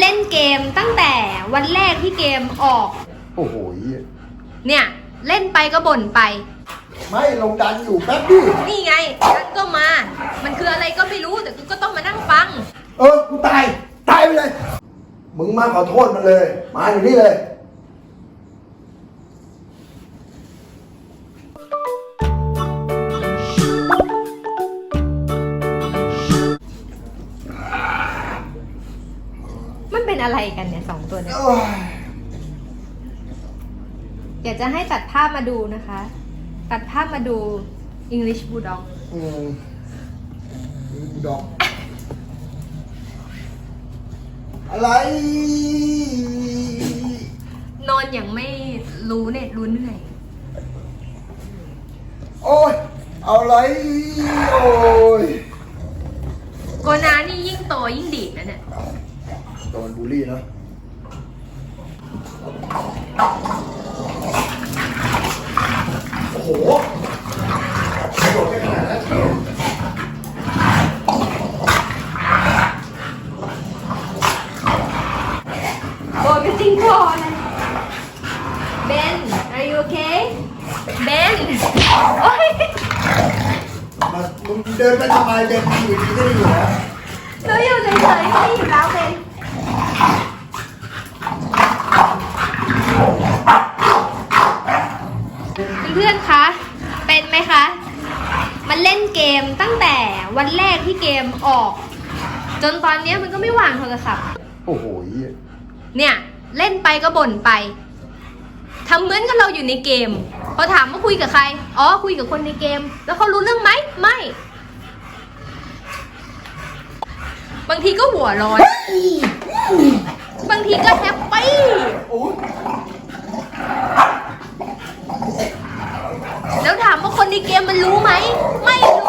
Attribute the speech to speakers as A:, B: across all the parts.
A: เล่นเกมตั้งแต่วันแรกที่เกมออก
B: โอ้โหเหี้ย
A: เนี่ยเล่นไปก็บ่นไป
B: ไม่ลงดันอยู่แป๊บดิ
A: นี่ไงฉันก็มา มันคืออะไรก็ไม่รู้แต่กูก็ต้องมานั่งฟัง
B: เออ กูตาย ตายไปเลย มึงมาขอโทษมันเลย มาอยู่นี่เลย
A: อะไรกันเนี่ยสองตัวเนี่ย
B: โอ้ย
A: อยากจะให้ตัดภาพมาดูนะคะ ตัดภาพมาดู English Bulldog
B: อืมดอก อะไร
A: นอนอย่างไม่รู้เนี่ยรู้เหนื่อย
B: โอ้ย เอาอะไร โอ้ย
A: โกนานี่ยิ่งโตยิ่งดีดนะเนี่ย
B: โดนบูลลี่เนอะโอ้โหกระโดดได้ขนาดนั้น
A: โดนเป็นจริงคอเลยเบน are you okay เบนโอ้ย
B: มามึงเดินไปทำไมเดินอยู่ดีก็ได้อยู่แล้ว
A: เราอยู่เฉยๆไม่อยู่แล้วเบน เพื่อนๆ คะ เป็นไหมคะ มันเล่นเกมตั้งแต่วันแรกที่เกมออก จนตอนเนี้ยมันก็ไม่วางโทรศัพท์
B: โอ้โหเหี้ย
A: เนี่ย เล่นไปก็บ่นไปทำเหมือนกับเราอยู่ในเกม พอถามว่าคุยกับใคร อ๋อ คุยกับคนในเกม แล้วเขารู้เรื่องไหม ไม่ บางทีก็หัวร้อน บางทีก็แฮปปี้
B: โอ้ย
A: แล้วถามว่าคน ในเกมมันรู้ไหม ไม่รู้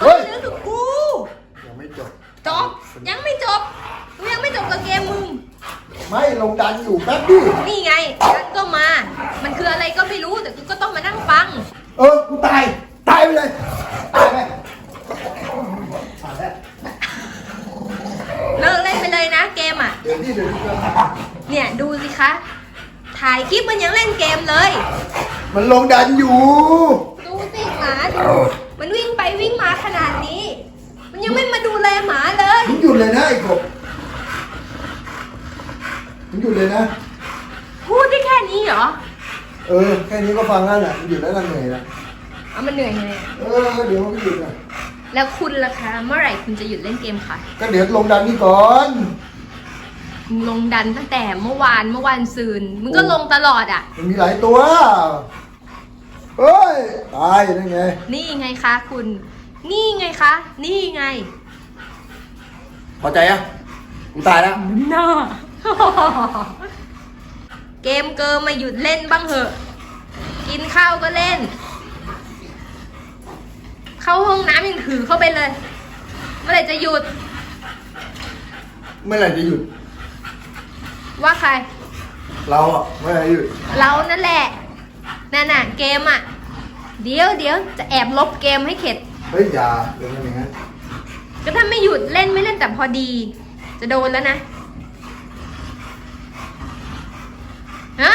B: เฮ้ย
A: เรื่องของกู
B: ยังไม่จบ
A: จบยังไม่จบกูยังไม่จบกับเกมมึง
B: ไม่ลงดันอยู่แป๊บดิ
A: นี่ไงฉันก็มา มันคืออะไรก็ไม่รู้แต่กูก็ต้องมานั่งฟัง
B: เออกูตาย ตายไปเลย ตายไปตายแล้ว
A: เลิกเล่นไปเลยนะเกมอะ
B: เดี๋ยวนี่เดี๋ยวนี่
A: เนี่ยดูสิคะ ถ่ายคลิปมันยังเล่นเกมเลย
B: มันลงดันอยู่
A: ดูสิหมาดูมันวิ่งไปวิ่งมาขนาดนี้ มันยังไม่มาดูแลหมาเลย
B: มึงหยุดเลยนะไอ้กบมึงหยุดเลยนะ
A: พูดได้แค่นี้เหรอ
B: เออ แค่นี้ก็ฟังแล้วน่ะมึงหยุดแล้วนะเหนื่อยนะ
A: เอามันเหนื่อยเลย
B: เออ เดี๋ยวมันก็หยุดนะ
A: แล้วคุณล่ะคะ เมื่อไหร่คุณจะหยุดเล่นเกมคะ
B: ก็เดี๋ยวลงดันนี่ก่อน
A: มึงลงดันตั้งแต่เมื่อวานเมื่อวานซืนมึงก็ลงตลอดอะ
B: มันมีหลายตัว เฮ้ย ตายได้ไง
A: นี่ไงคะคุณ นี่ไงคะ นี่ไง
B: พอใจอะกูตายแล้ว
A: น่า เกมเกิมมาหยุดเล่นบ้างเหอะ กินข้าวก็เล่น เข้าห้องน้ำยังถือเข้าไปเลย เมื่อไหร่จะหยุด
B: เมื่อไหร่จะหยุด
A: ว่าใคร
B: เราอะ เมื่อไหร่จะหยุด
A: เรานั่นแหละ นั่นน่ะเกมอะ เดี๋ยวเดี๋ยวจะแอบลบเกมให้เข็ด
B: เฮ้ยอย่าเดี๋ยวมันอย่างนั้น
A: ก็ถ้าไม่หยุดเล่นไม่เล่นแต่พอดี จะโดนแล้วนะฮะ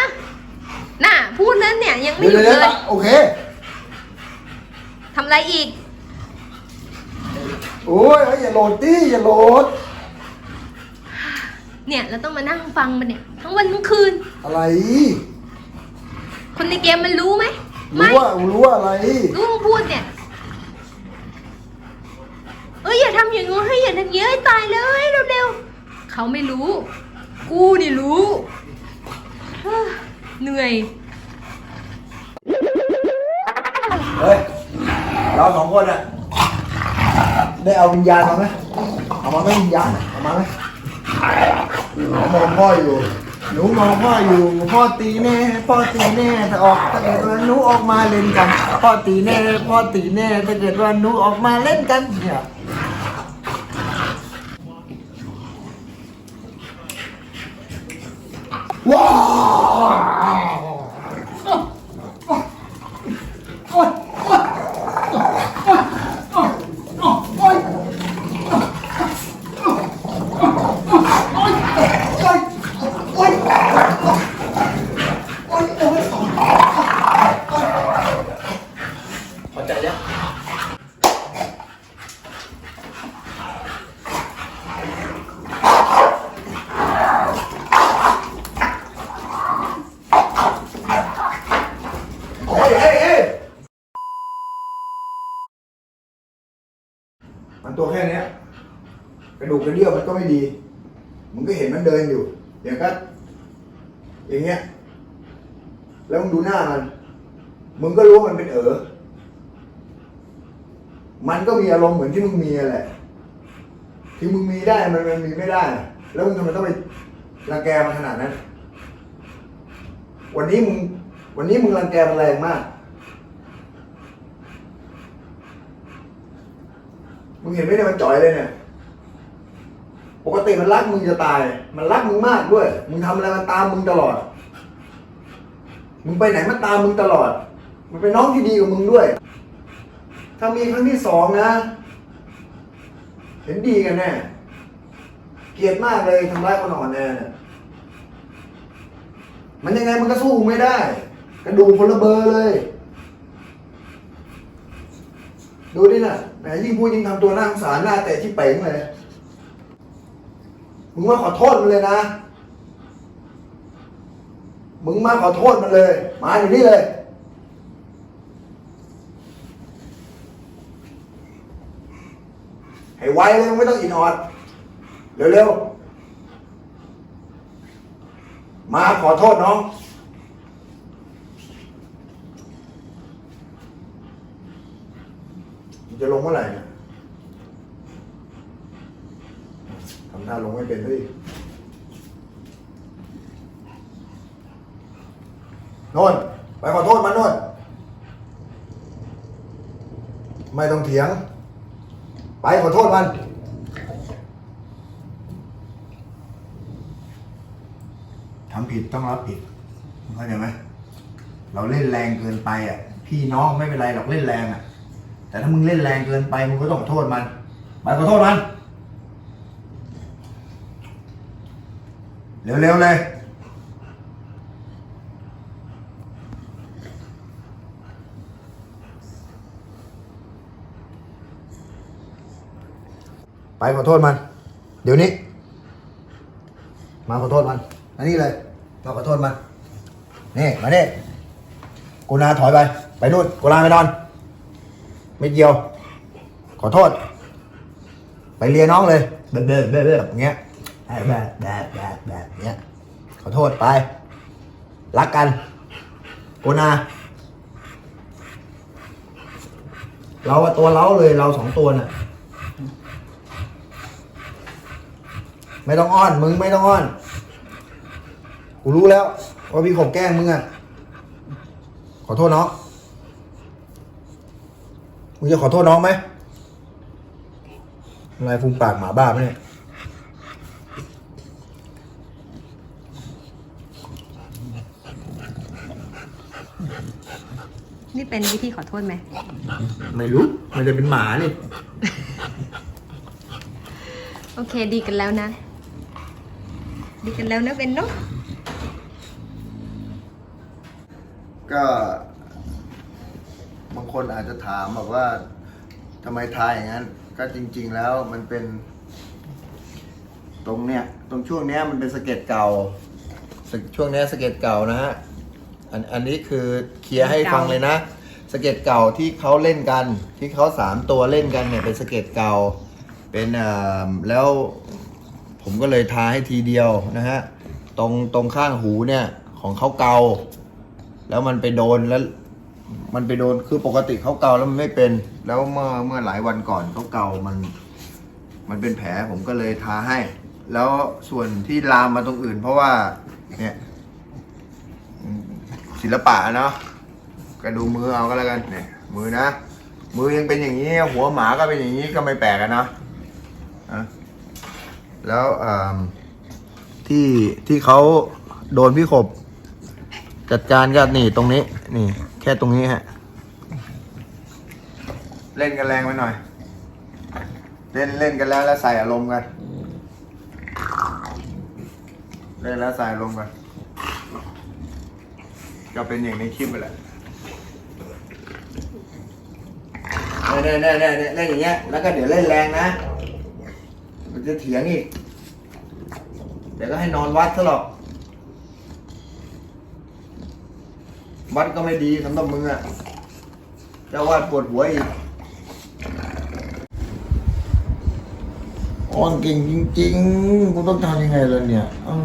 A: น่ะพูดแล้วเนี่ยยังไม่
B: เดี๋ยว
A: หยุด
B: เดี๋ยว
A: เล
B: เดี๋ย
A: ยว
B: โอเค
A: ทำอะไรอีก
B: โอ้ยเฮ้ยอย่าโหลดดิอย่าโหลด
A: เนี่ยเราต้องมานั่งฟังมันเนี่ย ทั้งวันทั้งคืน
B: อะไร
A: คนในเกมมันรู้ไหมไม่
B: รู้ว่ารู้ว่าอะไร
A: รู้มึงพูดเนี่ย เอ้ยอย่าทำอย่างงู้นให้ยอย่าทำอย่างนี้ให้ตายเลยเร็วๆเขาไม่รู้ กูนี่รู้เฮ้อเหนื่อย
B: เฮ้ย เราสองคนอะได้เอาวิญญาณมาไหมเอามาไหมวิญญาณอะเอามาไหมหนูมองพ่ออยู่ หนูมองพ่ออยู่พ่อตีแน่พ่อตีแน่ถ้าออกถ้าเกิดว่าหนูออกมาเล่นกัน พ่อตีแน่พ่อตีแน่ถ้าเกิดว่าหนูออกมาเล่นกันเนี่ยว้าวโอ๊ยโอ๊ยโอ๊ยโอ๊ยโอ๊ย มันตัวแค่นี้กระดูกกระเดี่ยวมันก็ไม่ดีมึงก็เห็นมันเดินอยู่ อย่างก็อย่างเงี้ย แล้วมึงดูหน้ามัน มึงก็รู้มันเป็นเออ มันก็มีอารมณ์เหมือนที่มึงมีแหละ ที่มึงมีได้มันมันมีไม่ได้ แล้วมึงทำไมต้องไปรังแกมันขนาดนั้น วันนี้มึง วันนี้มึงรังแกมันแรงมาก มึงเห็นไหมเนี่ยมันจ่อยเลยเนี่ย ปกติมันรักมึงจะตาย มันรักมึงมากด้วย มึงทำอะไรมันตามมึงตลอด มึงไปไหนมันตามมึงตลอด มันเป็นน้องที่ดีกับมึงด้วย ถ้ามีครั้งที่สองนะ เห็นดีกันแน่ เกลียดมากเลยทำร้ายคนอ่อนแอเนี่ยมันยังไงมันก็สู้ไม่ได้ กระดูกคนละเบอร์เลย ดูดิน่ะแหมยิ่งพูดยิ่งทำตัวน่าสงสารหน้าแต่ที่เป๋งเลยมึงมาขอโทษมันเลยนะ มึงมาขอโทษมันเลย มาอยู่นี่เลยให้ไวเลยไม่ต้องอินออดเร็วๆ มาขอโทษน้อง มึง จะลงเมื่อไหร่เนี่ยทำท่าลงไม่เป็นเฮ้ยโน่นไปขอโทษมันโน่นไม่ต้องเถียง ไปขอโทษมัน ทำผิดต้องรับผิดเข้าใจไหม เราเล่นแรงเกินไปอะ พี่น้องไม่เป็นไรหรอกเล่นแรงอะ แต่ถ้ามึงเล่นแรงเกินไปมึงก็ต้องขอโทษมันไปขอโทษมัน เร็วๆเลยไปขอโทษมัน เดี๋ยวนี้ มาขอโทษมัน อันนี้เลยมาขอโทษมัน นี่ มาเนี่กูนาถอยไป ไปนู่นกูลาไปนอน ไม่เกี่ยว ขอโทษ ไปเรียนน้องเลยเบ๊ะเบ๊ะเบ๊ะเบ๊ะอย่างเงี้ยแบบแบบแบบแบบเงี้ย ขอโทษไป รักกันกูนา เราอะตัวเล้าเลยเราสองตัวน่ะ ไม่ต้องอ้อน มึงไม่ต้องอ้อน กูรู้แล้วว่าพี่ขบแกล้งมึงอะขอโทษเน้อง มึงจะขอโทษน้องไหมอะไรฟุงปากหมาบ้าไหมเนี่ย
A: นี่เป็นวิธีขอโทษไหม
B: ไม่รู้มันจะเป็นหมานี่
A: โอเคดีกันแล้วนะ ดีกันแล้วนะเป็นเนาะ
B: ก็ บางคนอาจจะถามแบบว่าทำไมทายอย่างนั้น ก็จริง ๆ แล้วมันเป็น ตรงเนี้ยตรงช่วงเนี้ยมันเป็นสะเก็ดเก่าช่วงเนี้ยสะเก็ดเก่านะฮะอันอันนี้คือเคลียร์ให้ฟังเลยนะสะเก็ดเก่าที่เขาเล่นกัน ที่เขาสามตัวเล่นกันเนี่ยเป็นสะเก็ดเก่า เป็นอ่อแล้วผมก็เลยทาให้ทีเดียวนะฮะตรงตรงข้างหูเนี่ยของเขาเกา แล้วมันไปโดนแล้ว มันไปโดนคือปกติเขาเกาแล้วมันไม่เป็น แล้วเมื่อเมื่อหลายวันก่อนเขาเกามัน มันเป็นแผลผมก็เลยทาให้ แล้วส่วนที่ลามมาตรงอื่น เพราะว่า เนี่ย ศิลปะเนาะก็ดูมือเอาก็แล้วกันเนี่ย มือนะมือยังเป็นอย่างนี้ หัวหมาก็เป็นอย่างนี้ก็ไม่แปลกอะนะอะแล้วที่ที่เขาโดนพี่ขบ จัดการก็นี่ตรงนี้นี่ แค่ตรงนี้ฮะ เล่นกันแรงไปหน่อย เล่นเล่นกันแล้วแล้วใส่อารมณ์กัน เล่นแล้วใส่อารมณ์กัน ก็เป็นอย่างในคลิปไปแหละเน่เน่เน่เน่เล่นอย่างเงี้ย แล้วก็เดี๋ยวเล่นแรงนะ มันจะเถียงอีก เดี๋ยวก็ให้นอนวัดซะหรอก วัดก็ไม่ดีสำหรับมึงอะเจ้าวาดปวดหัวอีกอ้อนเก่งจริงๆกูต้องทำยังไงล่ะเนี่ยอื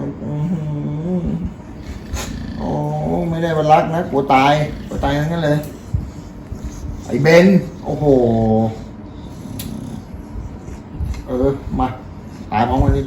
B: มอืมโอ้ไม่ได้มารักนะกลัวตายกลัวตายทั้งนั้นเลย ไอ้เบน โอ้โห เออ มาตายพร้อมกันนี้